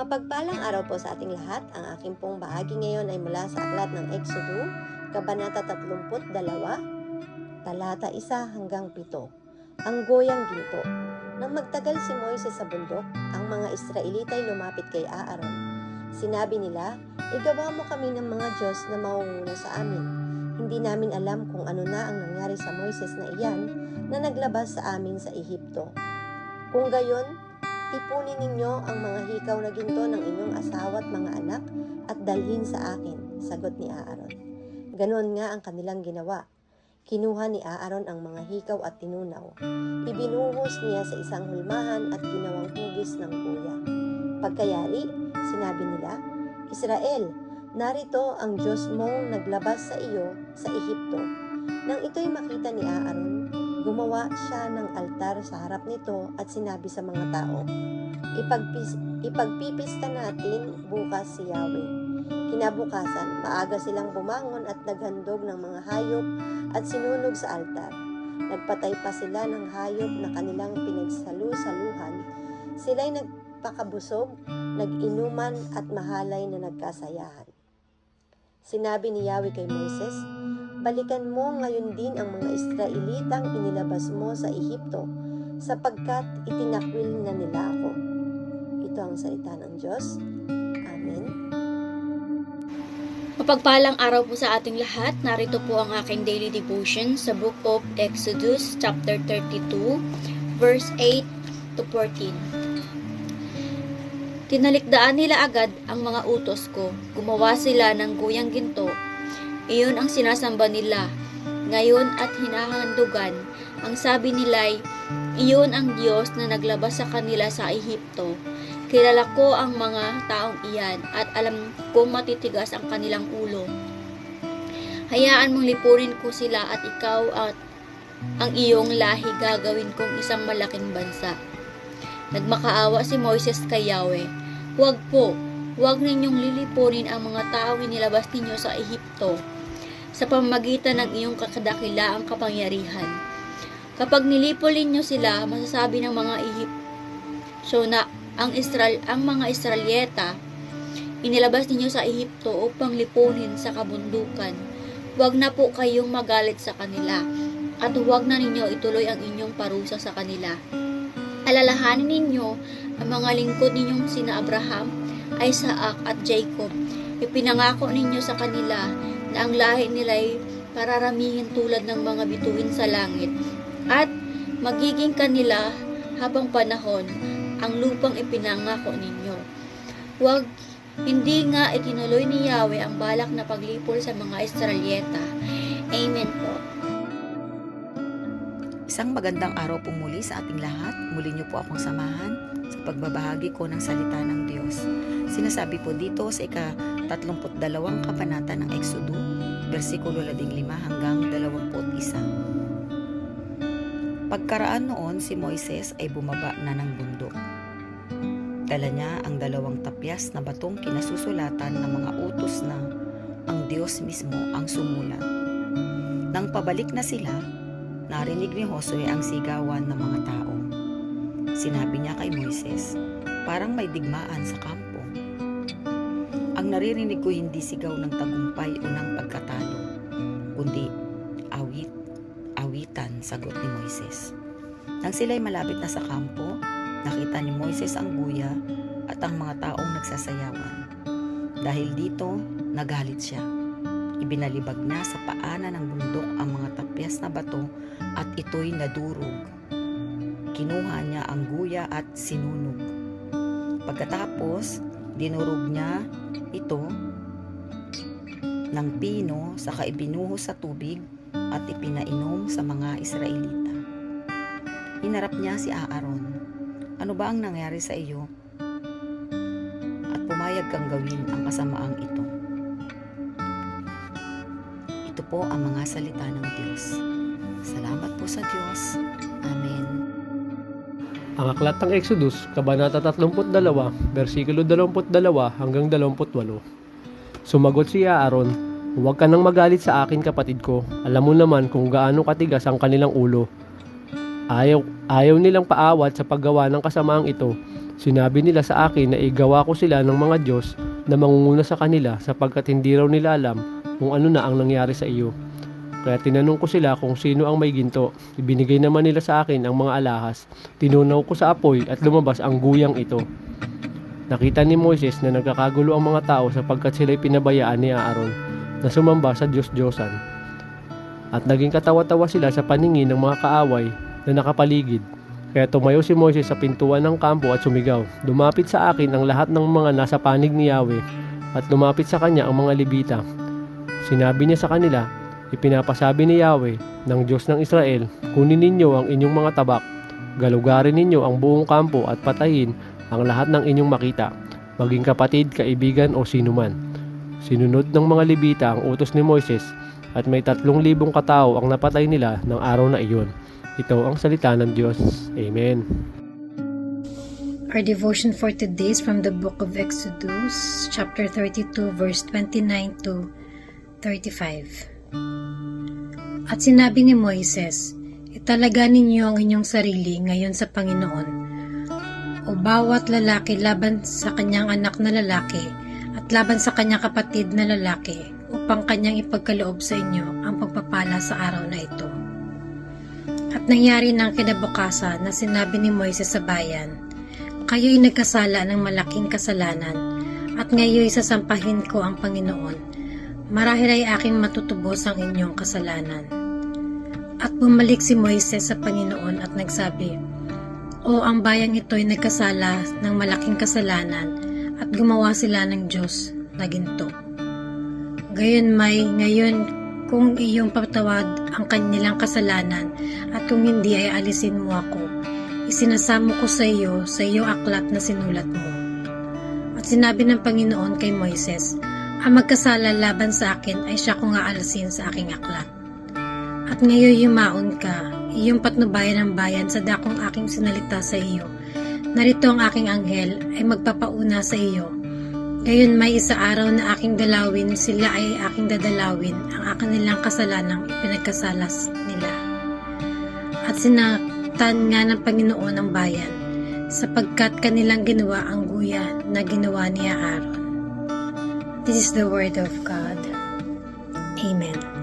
Mapagpalang araw po sa ating lahat. Ang aking pong bahagi ngayon ay mula sa aklat ng Exodo, Kabanata 32, talata 1 hanggang 7. Ang goyang ginto. Nang magtagal si Moises sa bundok, ang mga Israelita ay lumapit kay Aaron. Sinabi nila, Igawa mo kami ng mga Diyos na mauuna sa amin. Hindi namin alam kung ano na ang nangyari sa Moises na iyan na naglabas sa amin sa Ehipto. Kung gayon, Ipunin ninyo ang mga hikaw na ginto ng inyong asawa at mga anak at dalhin sa akin, sagot ni Aaron. Ganon nga ang kanilang ginawa. Kinuha ni Aaron ang mga hikaw at tinunaw. Ibinuhos niya sa isang hulmahan at ginawang hugis ng kuya. Pagkayari, sinabi nila, Israel, narito ang Diyos mong naglabas sa iyo sa Ehipto. Nang ito'y makita ni Aaron, gumawa siya ng altar sa harap nito at sinabi sa mga tao, Ipagpis, ipagpipista natin bukas si Yahweh. Kinabukasan, maaga silang bumangon at naghandog ng mga hayop at sinunog sa altar. Nagpatay pa sila ng hayop na kanilang pinagsalu-saluhan. Sila'y nagpakabusog, nag-inuman at mahalay na nagkasayahan. Sinabi ni Yahweh kay Moses, Balikan mo ngayon din ang mga Israelitang inilabas mo sa Ehipto, sapagkat itinakwil na nila ako. Ito ang salita ng Diyos. Amen. Mapagpalang araw po sa ating lahat. Narito po ang aking daily devotion sa Book of Exodus chapter 32 verse 8 to 14. Tinalikdaan nila agad ang mga utos ko. Gumawa sila ng guyang ginto. Iyon ang sinasamba nila. Ngayon at hinahandugan, ang sabi nila'y, iyon ang Diyos na naglabas sa kanila sa Ehipto. Kilala ko ang mga taong iyan at alam kong matitigas ang kanilang ulo. Hayaan mong lipunin ko sila at ikaw at ang iyong lahi gagawin kong isang malaking bansa. Nagmakaawa si Moises kay Yahweh. Huwag po, huwag ninyong lilipunin ang mga taong inilabas ninyo sa Ehipto sa pamamagitan ng iyong kakadakilaang kapangyarihan. Kapag nilipol ninyo sila, masasabi ng mga Ehipsyo na ang Israel, ang mga Israelyeta inilabas ninyo sa Ehipto upang lipunin sa kabundukan. Huwag na po kayong magalit sa kanila at huwag na ninyo ituloy ang inyong parusa sa kanila. Alalahanin ninyo ang mga lingkod ninyong sina Abraham, Isaac at Jacob. Ipinangako ninyo sa kanila na ang lahi nila'y pararamihin tulad ng mga bituin sa langit at magiging kanila habang panahon ang lupang ipinangako ninyo. Huwag hindi nga itinuloy ni Yahweh ang balak na paglipol sa mga Israelyeta. Amen po. Isang magandang araw po muli sa ating lahat. Muli niyo po akong samahan sa pagbabahagi ko ng salita ng Diyos. Sinasabi po dito sa ika-32 kabanata ng Exodo, versikulo 15 hanggang 21. Pagkaraan noon, si Moises ay bumaba na ng bundok. Dala niya ang dalawang tapyas na batong kinasusulatan ng mga utos na ang Diyos mismo ang sumulat. Nang pabalik na sila, narinig ni Josue ang sigawan ng mga tao. Sinabi niya kay Moises, parang may digmaan sa kampo. Ang naririnig ko hindi sigaw ng tagumpay o ng pagkatalo, kundi awit, awitan, sagot ni Moises. Nang sila'y malapit na sa kampo, nakita ni Moises ang guya at ang mga taong nagsasayawan. Dahil dito, nagalit siya. Ibinalibag niya sa paanan ng bundok ang mga tapyas na bato at ito'y nadurog. Kinuha niya ang guya at sinunog. Pagkatapos, dinurog niya ito ng pino sa ibinuhos sa tubig at ipinainom sa mga Israelita. Hinarap niya si Aaron. Ano ba ang nangyari sa iyo? At pumayag kang gawin ang kasamaang ito. Ito po ang mga salita ng Diyos. Salamat po sa Diyos. Amen. Ang aklat ng Exodus, Kabanata 32, versikulo 22 hanggang 28. Sumagot si Aaron, Huwag ka nang magalit sa akin kapatid ko. Alam mo naman kung gaano katigas ang kanilang ulo. Ayaw, ayaw nilang paawat sa paggawa ng kasamaang ito. Sinabi nila sa akin na igawa ko sila ng mga Diyos na mangunguna sa kanila sapagkat hindi raw nila alam kung ano na ang nangyari sa iyo. Kaya tinanong ko sila kung sino ang may ginto. Ibinigay naman nila sa akin ang mga alahas. Tinunaw ko sa apoy at lumabas ang guyang ito. Nakita ni Moises na nagkakagulo ang mga tao sapagkat sila'y pinabayaan ni Aaron na sumamba sa Diyos-Diyosan. At naging katawa-tawa sila sa paningin ng mga kaaway na nakapaligid. Kaya tumayo si Moises sa pintuan ng kampo at sumigaw. Lumapit sa akin ang lahat ng mga nasa panig ni Yahweh at lumapit sa kanya ang mga Libita. Sinabi niya sa kanila, Ipinapasabi ni Yahweh ng Diyos ng Israel, kunin ninyo ang inyong mga tabak, galugarin ninyo ang buong kampo at patayin ang lahat ng inyong makita, maging kapatid, kaibigan o sinuman. Sinunod ng mga Libita ang utos ni Moises at may tatlong libong katao ang napatay nila ng araw na iyon. Ito ang salita ng Diyos. Amen. Our devotion for today is from the book of Exodus, chapter 32, verse 29 to 35. At sinabi ni Moises, Italaga ninyo ang inyong sarili ngayon sa Panginoon, o bawat lalaki laban sa kanyang anak na lalaki at laban sa kanyang kapatid na lalaki upang kanyang ipagkaloob sa inyo ang pagpapala sa araw na ito. At nangyari ng kinabukasan na sinabi ni Moises sa bayan, Kayo'y nagkasala ng malaking kasalanan, at ngayo'y sasampahin ko ang Panginoon. Marahil ay aking matutubos ang inyong kasalanan. At bumalik si Moises sa Panginoon at nagsabi, O ang bayang ito'y nagkasala ng malaking kasalanan at gumawa sila ng Diyos na ginto. Gayon may ngayon kung iyong patawad ang kanilang kasalanan at kung hindi ay alisin mo ako, isinasamo ko sa iyo sa iyong aklat na sinulat mo. At sinabi ng Panginoon kay Moises, ang magkasala laban sa akin ay siya kong aalisin sa aking aklat. At ngayon yumaon ka, iyong patnubayan ng bayan sa dakong aking sinalita sa iyo. Narito ang aking anghel ay magpapauna sa iyo. Gayon may isa araw na aking dalawin, sila ay aking dadalawin ang aking nilang kasalanang ipinagkasalas nila. At sinaktan nga ng Panginoon ang bayan, sapagkat kanilang ginawa ang guya na ginawa niya Aaron. This is the word of God. Amen.